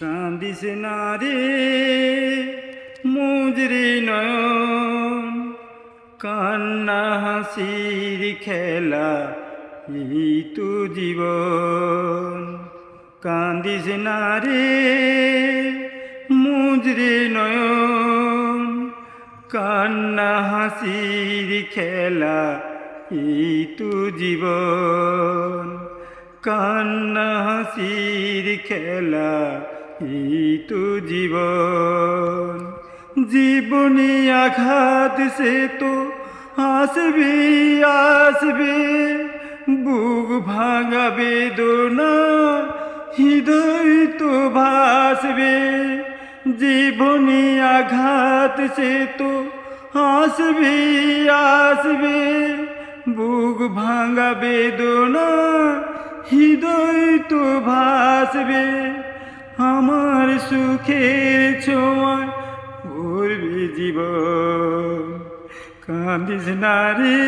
কান্দিস না রে মুজরি নয়ন, কান্না হাসির খেলা এই তো জীবন। কান্দিস না রে মুজরি নয়ন, কান্না হাসির খেলা এই তো জীবন। কান্না হাসির খেলা এই তো জীবন, জীবনী আঘাত সে তো আসবে আসবে। বুক ভাঙা বেদনা হৃদয় তো ভাসবে, জীবনী আঘাত সে তো আসবে আসবে। বুক ভাঙা বেদনা হৃদয় তো ভাসবে। আমার সুখের ছোঁয়ায় ভরবে জীবন। কান্দিস না রে,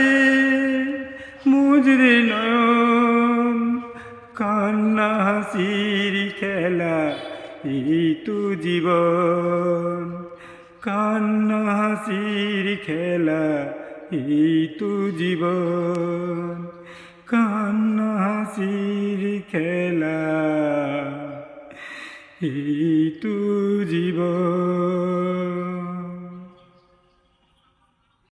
মুজরে কান্না হাসির খেলা এই তো জীবন। কান্না হাসির খেলা এই তো জীবন। কান্না হাসির খেলা। এই তো জীবন।